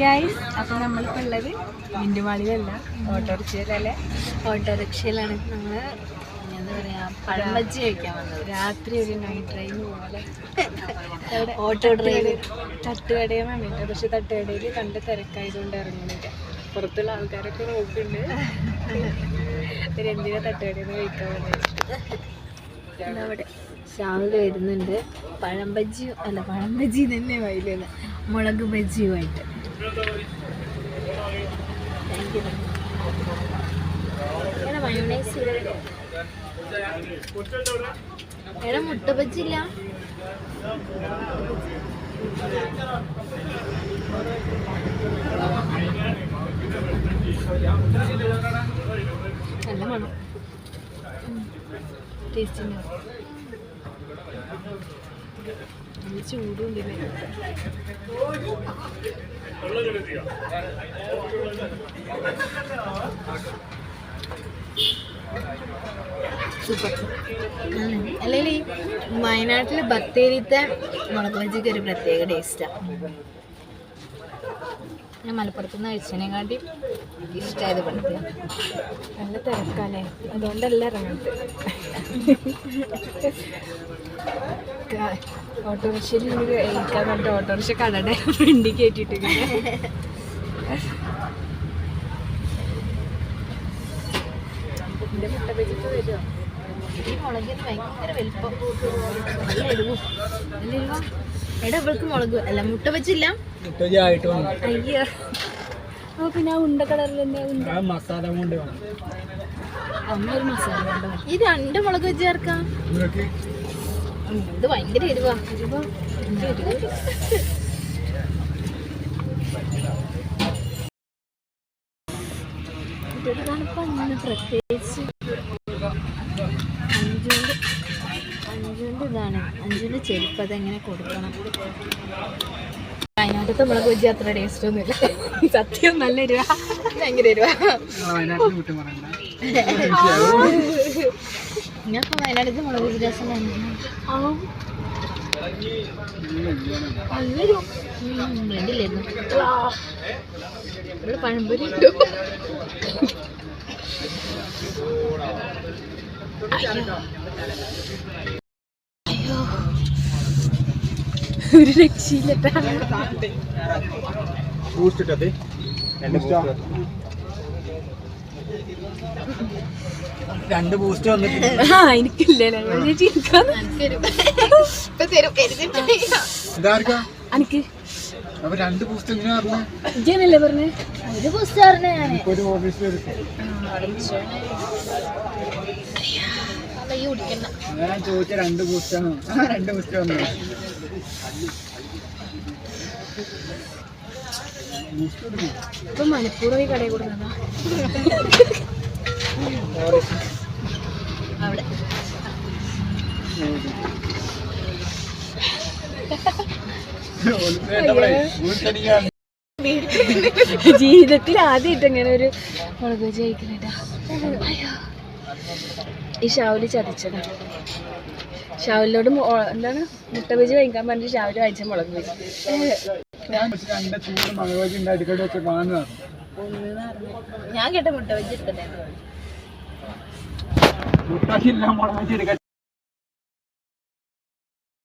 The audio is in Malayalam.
ഗൈസ് അപ്പോൾ നമ്മളിപ്പോൾ ഉള്ളത് മിന്റുമാളിലല്ല ഓട്ടോറിക്ഷയിലല്ലേ? ഓട്ടോറിക്ഷയിലാണ് നമ്മൾ എന്താ പറയാ പഴംബജ്ജി കഴിക്കാൻ വന്നത്. രാത്രി ഒരു നൈറ്റ് ട്രെയിൻ പോലെ. ഓട്ടോ ഡ്രൈവർ തട്ടുകടയാണ് വന്നിട്ട് പക്ഷെ തട്ടുകടയിൽ കണ്ട് തിരക്കായതുകൊണ്ട് ഇറങ്ങുന്നില്ല. പുറത്തുള്ള ആൾക്കാരൊക്കെ നോക്കുന്നുണ്ട്. എന്തിനാ തട്ടുകടയിൽ നിന്ന് കഴിക്കാൻ വന്നിട്ട് അവിടെ ഷാവിൽ വരുന്നുണ്ട്. പഴംബജ്ജിയും അല്ല പഴംബജ്ജി തന്നെ വൈകുന്നത് മുളക് ബജ്ജിയുമായിട്ട് എടാ മുട്ട ബജ്ജില്ല നല്ല മണം. ടേസ്റ്റിന് നല്ല ചൂടുണ്ടല്ലേ സൂപ്പർ. അല്ലെങ്കിൽ വയനാട്ടിൽ ബത്തേരിത്തെ മുളക് ബജ്ജിക്ക് ഒരു പ്രത്യേക ടേസ്റ്റാണ് ഞാൻ മലപ്പുറത്ത് നിന്ന് കഴിച്ചതിനെക്കാട്ടി ഇഷ്ടമായത് പണ്ടത്തെ. നല്ല തിരക്കാലേ അതുകൊണ്ടല്ല ഇറങ്ങുന്നത്. ഓട്ടോറിക്ഷയിൽ കഴിക്കാൻ പറഞ്ഞിട്ട് ഓട്ടോറിക്ഷ കടയുടെ വണ്ടി കയറ്റിയിട്ട് എന്റെ മുട്ട വരുമോ ഈ മുളകിന് ഭയങ്കര വലിപ്പം. നല്ല എരിവും. നല്ല എരിവാ. എടാ ഇവൾക്ക് മുളക് അല്ല മുട്ട വെച്ചില്ല. അയ്യോ. അപ്പോൾ പിന്നെ ആ ഉണ്ട ഉണ്ട. മസാല കൊണ്ട് അമ്മൊരു മസാല ഈ രണ്ട് മുളക് വെച്ച് ചേർക്കാം. ഇത് ഭയങ്കര എരിവാ. എരിവോ. ഇതാണ് അഞ്ചുകൊണ്ട് ചെരുപ്പ് അതെങ്ങനെ കൊടുക്കണം? വയനാട്ടിലത്തെ മുളക് ബജ്ജി അത്ര ടേസ്റ്റ് ഒന്നുമില്ല സത്യം നല്ല രൂപ ഭയങ്കര ഇപ്പൊ വയനാട്ടിൽ മുളക് ബജ്ജി രസം ഇവിടെ പഴംപൊരി അയ്യോ ഒരു രക്ഷയില്ല. ബൂസ്റ്റ് രണ്ട് ബൂസ്റ്റ് വന്നിട്ട് ആ കരുതിട്ട് ഇതാർക്കാ? എനിക്ക് അപ്പൊ രണ്ട് ബൂസ്റ്റ് എങ്ങനെയാ പറഞ്ഞ പറഞ്ഞേ? ഒരു പുസ്തകമാണ് ഞാൻ ഒരു ഓഫീസിൽ ഞാൻ ചോദിച്ച രണ്ട് ബൂസ്റ്റാണ് രണ്ട് ബൂസ്റ്റ് വന്നു. ഇപ്പൊ മലപ്പുറം ഈ കടയിൽ കൊടുക്കുന്നതാ. അവിടെ. ജീവിതത്തിൽ ആദ്യമായിട്ട് ഇങ്ങനെ ഒരു മുളക് ജയിക്കുന്നുണ്ടോ കഴിക്കണേട്ടാ. ഈ ഷാവലി ചതിച്ചത്. ഷാവലിനോട് എന്താണ്? മുട്ട ബജി കഴിക്കാൻ പറഞ്ഞിട്ട് ഷാവലി വായിച്ച മുളക് ബജി ഞാൻ കേട്ട മുട്ട വെച്ച് എടുക്കട്ടെ